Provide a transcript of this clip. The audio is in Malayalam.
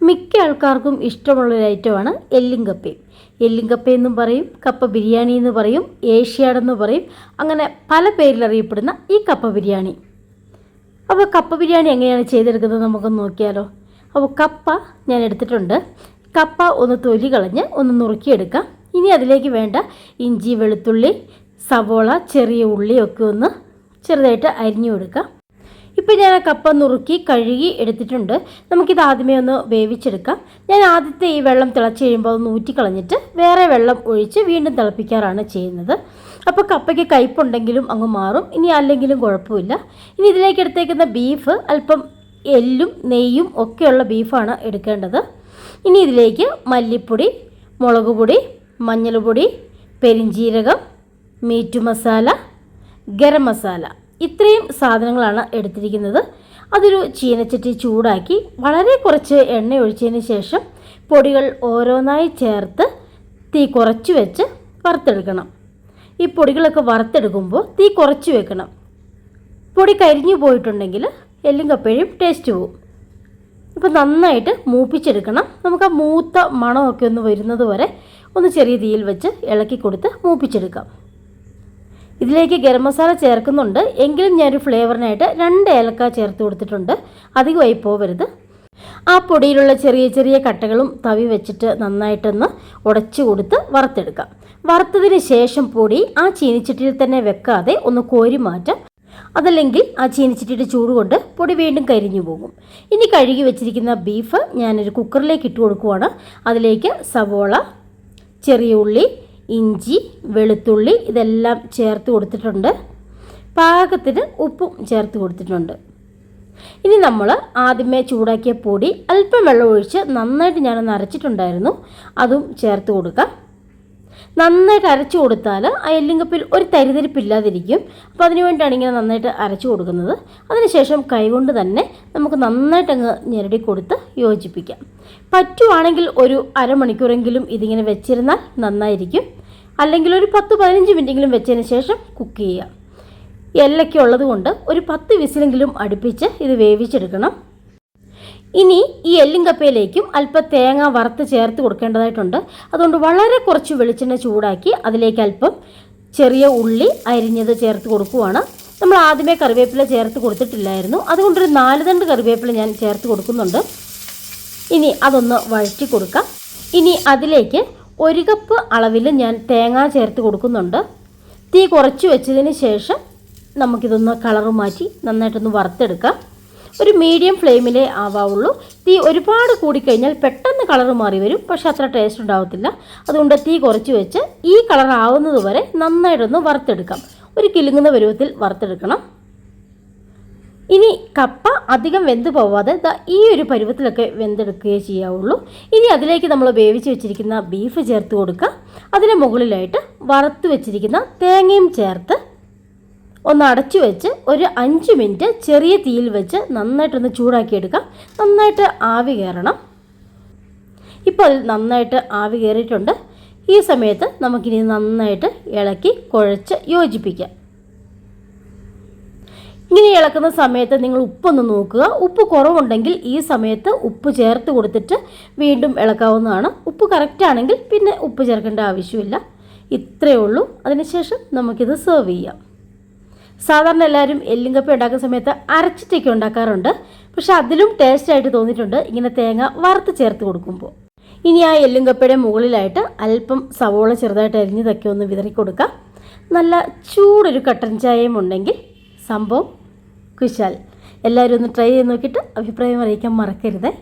മിക്ക ആൾക്കാർക്കും ഇഷ്ടമുള്ള ഒരു ഐറ്റമാണ് എല്ലിങ്കപ്പയും എല്ലിങ്കപ്പ എന്നും പറയും കപ്പ ബിരിയാണി എന്ന് പറയും ഏഷ്യാടെന്ന് പറയും അങ്ങനെ പല പേരിൽ അറിയപ്പെടുന്ന ഈ കപ്പ ബിരിയാണി. അപ്പോൾ കപ്പ ബിരിയാണി എങ്ങനെയാണ് ചെയ്തെടുക്കുന്നത് നമുക്കൊന്ന് നോക്കിയാലോ. അപ്പോൾ കപ്പ ഞാൻ എടുത്തിട്ടുണ്ട്. കപ്പ ഒന്ന് തൊലി കളഞ്ഞ് ഒന്ന് നുറുക്കിയെടുക്കാം. ഇനി അതിലേക്ക് വേണ്ട ഇഞ്ചി വെളുത്തുള്ളി സവോള ചെറിയ ഉള്ളിയൊക്കെ ഒന്ന് ചെറുതായിട്ട് അരിഞ്ഞു കൊടുക്കാം. ഇപ്പം ഞാൻ ആ കപ്പ നുറുക്കി കഴുകി എടുത്തിട്ടുണ്ട്. നമുക്കിത് ആദ്യമേ ഒന്ന് വേവിച്ചെടുക്കാം. ഞാൻ ആദ്യത്തെ ഈ വെള്ളം തിളച്ച് കഴിയുമ്പോൾ അത് ഊറ്റിക്കളഞ്ഞിട്ട് വേറെ വെള്ളം ഒഴിച്ച് വീണ്ടും തിളപ്പിക്കാറാണ് ചെയ്യുന്നത്. അപ്പോൾ കപ്പയ്ക്ക് കയ്പുണ്ടെങ്കിലും അങ്ങ് മാറും. ഇനി അല്ലെങ്കിലും കുഴപ്പമില്ല. ഇനി ഇതിലേക്ക് എടുത്തേക്കുന്ന ബീഫ് അല്പം എല്ലും നെയ്യും ഒക്കെയുള്ള ബീഫാണ് എടുക്കേണ്ടത്. ഇനി ഇതിലേക്ക് മല്ലിപ്പൊടി മുളക് പൊടി മഞ്ഞൾപ്പൊടി പെരിഞ്ജീരകം മീറ്റ് മസാല ഗരം മസാല. ഇത്രയും സാധനങ്ങളാണ് എടുത്തിരിക്കുന്നത്. അതൊരു ചീനച്ചട്ടി ചൂടാക്കി വളരെ കുറച്ച് എണ്ണ ഒഴിച്ചതിന് ശേഷം പൊടികൾ ഓരോന്നായി ചേർത്ത് തീ കുറച്ച് വെച്ച് വറുത്തെടുക്കണം. ഈ പൊടികളൊക്കെ വറുത്തെടുക്കുമ്പോൾ തീ കുറച്ച് വെക്കണം. പൊടി കരിഞ്ഞു പോയിട്ടുണ്ടെങ്കിൽ എല്ലും കപ്പയും ടേസ്റ്റ് പോവും. അപ്പോൾ നന്നായിട്ട് മൂപ്പിച്ചെടുക്കണം. നമുക്ക് ആ മൂത്ത മണമൊക്കെ ഒന്ന് വരുന്നത് വരെ ഒന്ന് ചെറിയ തീയിൽ വെച്ച് ഇളക്കി കൊടുത്ത് മൂപ്പിച്ചെടുക്കാം. ഇതിലേക്ക് ഗരം മസാല ചേർക്കുന്നുണ്ട്. എങ്കിലും ഞാനൊരു ഫ്ലേവറിനായിട്ട് രണ്ട് ഏലക്ക ചേർത്ത് കൊടുത്തിട്ടുണ്ട്. അധികമായി പോവരുത്. ആ പൊടിയിലുള്ള ചെറിയ ചെറിയ കട്ടകളും തവി വെച്ചിട്ട് നന്നായിട്ടൊന്ന് ഉടച്ചു കൊടുത്ത് വറുത്തെടുക്കാം. വറുത്തതിന് ശേഷം പൊടി ആ ചീനിച്ചട്ടിയിൽ തന്നെ വെക്കാതെ ഒന്ന് കോരി മാറ്റാം. അതല്ലെങ്കിൽ ആ ചീനിച്ചട്ടിയുടെ ചൂട് കൊണ്ട് പൊടി വീണ്ടും കരിഞ്ഞു പോകും. ഇനി കഴുകി വെച്ചിരിക്കുന്ന ബീഫ് ഞാനൊരു കുക്കറിലേക്ക് ഇട്ട് കൊടുക്കുവാണ്. അതിലേക്ക് സവോള ചെറിയ ഉള്ളി ഇഞ്ചി വെളുത്തുള്ളി ഇതെല്ലാം ചേർത്ത് കൊടുത്തിട്ടുണ്ട്. പാകത്തിന് ഉപ്പും ചേർത്ത് കൊടുത്തിട്ടുണ്ട്. ഇനി നമ്മൾ ആദ്യമേ ചൂടാക്കിയ പൊടി അല്പം വെള്ളം ഒഴിച്ച് നന്നായിട്ട് ഞാൻ അരച്ചിട്ടുണ്ടായിരുന്നു. അതും ചേർത്ത് കൊടുക്കാം. നന്നായിട്ട് അരച്ചു കൊടുത്താൽ ആ എല്ലിങ്കപ്പിൽ ഒരു തരിതരിപ്പില്ലാതിരിക്കും. അപ്പോൾ അതിന് വേണ്ടിയാണ് ഇങ്ങനെ നന്നായിട്ട് അരച്ചു കൊടുക്കുന്നത്. അതിനുശേഷം കൈകൊണ്ട് തന്നെ നമുക്ക് നന്നായിട്ട് അങ്ങ് ഞെരടി കൊടുത്ത് യോജിപ്പിക്കാം. പറ്റുവാണെങ്കിൽ ഒരു അരമണിക്കൂറെങ്കിലും ഇതിങ്ങനെ വെച്ചിരുന്നാൽ നന്നായിരിക്കും. അല്ലെങ്കിൽ ഒരു പത്ത് പതിനഞ്ച് മിനിറ്റെങ്കിലും വെച്ചതിന് ശേഷം കുക്ക് ചെയ്യുക. എല്ലൊക്കെ ഉള്ളത് കൊണ്ട് ഒരു പത്ത് വിസിലെങ്കിലും അടുപ്പിച്ച് ഇത് വേവിച്ചെടുക്കണം. ഇനി ഈ എല്ലും കപ്പയിലേക്കും അല്പം തേങ്ങ വറുത്ത് ചേർത്ത് കൊടുക്കേണ്ടതായിട്ടുണ്ട്. അതുകൊണ്ട് വളരെ കുറച്ച് വെളിച്ചെണ്ണ ചൂടാക്കി അതിലേക്ക് അല്പം ചെറിയ ഉള്ളി അരിഞ്ഞത് ചേർത്ത് കൊടുക്കുവാണ്. നമ്മൾ ആദ്യമേ കറിവേപ്പില ചേർത്ത് കൊടുത്തിട്ടില്ലായിരുന്നു. അതുകൊണ്ടൊരു നാല് തണ്ട് കറിവേപ്പില ഞാൻ ചേർത്ത് കൊടുക്കുന്നുണ്ട്. ഇനി അതൊന്ന് വഴറ്റി കൊടുക്കാം. ഇനി അതിലേക്ക് ഒരു കപ്പ് അളവിൽ ഞാൻ തേങ്ങ ചേർത്ത് കൊടുക്കുന്നുണ്ട്. തീ കുറച്ച് വെച്ചതിന് ശേഷം നമുക്കിതൊന്ന് കളറ് മാറ്റി നന്നായിട്ടൊന്ന് വറുത്തെടുക്കാം. ഒരു മീഡിയം ഫ്ലെയിമിലേ ആവാവുള്ളൂ. തീ ഒരുപാട് കൂടിക്കഴിഞ്ഞാൽ പെട്ടെന്ന് കളർ മാറി വരും. പക്ഷെ അത്ര ടേസ്റ്റ് ഉണ്ടാവത്തില്ല. അതുകൊണ്ട് തീ കുറച്ച് വെച്ച് ഈ കളർ ആവുന്നത് വരെ നന്നായിട്ടൊന്ന് വറുത്തെടുക്കാം. ഒരു കിലുങ്ങുന്ന പരുവത്തിൽ വറുത്തെടുക്കണം. ഇനി കപ്പ അധികം വെന്ത് പോവാതെ ഈ ഒരു പരുവത്തിലൊക്കെ വെന്തെടുക്കുകയേ ചെയ്യാവുള്ളൂ. ഇനി അതിലേക്ക് നമ്മൾ വേവിച്ച് വെച്ചിരിക്കുന്ന ബീഫ് ചേർത്ത് കൊടുക്കുക. അതിന് മുകളിലായിട്ട് വറുത്ത് വെച്ചിരിക്കുന്ന തേങ്ങയും ചേർത്ത് ഒന്ന് അടച്ചു വെച്ച് ഒരു അഞ്ച് മിനിറ്റ് ചെറിയ തീയിൽ വെച്ച് നന്നായിട്ടൊന്ന് ചൂടാക്കിയെടുക്കാം. നന്നായിട്ട് ആവി കയറണം. ഇപ്പോൾ അതിൽ നന്നായിട്ട് ആവി കയറിയിട്ടുണ്ട്. ഈ സമയത്ത് നമുക്കിനി നന്നായിട്ട് ഇളക്കി കുഴച്ച് യോജിപ്പിക്കാം. ഇങ്ങനെ ഇളക്കുന്ന സമയത്ത് നിങ്ങൾ ഉപ്പൊന്ന് നോക്കുക. ഉപ്പ് കുറവുണ്ടെങ്കിൽ ഈ സമയത്ത് ഉപ്പ് ചേർത്ത് കൊടുത്തിട്ട് വീണ്ടും ഇളക്കാവുന്നതാണ്. ഉപ്പ് കറക്റ്റ് ആണെങ്കിൽ പിന്നെ ഉപ്പ് ചേർക്കേണ്ട ആവശ്യമില്ല. ഇത്രയേ ഉള്ളൂ. അതിനുശേഷം നമുക്കിത് സെർവ് ചെയ്യാം. സാധാരണ എല്ലാവരും എല്ലുങ്കപ്പ ഉണ്ടാക്കുന്ന സമയത്ത് അരച്ചിട്ടൊക്കെ ഉണ്ടാക്കാറുണ്ട്. പക്ഷെ അതിലും ടേസ്റ്റ് ആയിട്ട് തോന്നിയിട്ടുണ്ട്. ഇങ്ങനെ തേങ്ങ വറുത്ത് ചേർത്ത് കൊടുക്കുമ്പോൾ. ഇനി ആ എല്ലുങ്കപ്പയുടെ മുകളിലായിട്ട് അല്പം സവോള ചെറുതായിട്ട് അരിഞ്ഞതൊക്കെ ഒന്ന് വിതറി കൊടുക്കാം നല്ല ചൂടൊരു കട്ടൻ ചായയും ഉണ്ടെങ്കിൽ സംഭവം കുശാൽ. എല്ലാവരും ഒന്ന് ട്രൈ ചെയ്ത് നോക്കിയിട്ട് അഭിപ്രായം അറിയിക്കാൻ മറക്കരുതേ.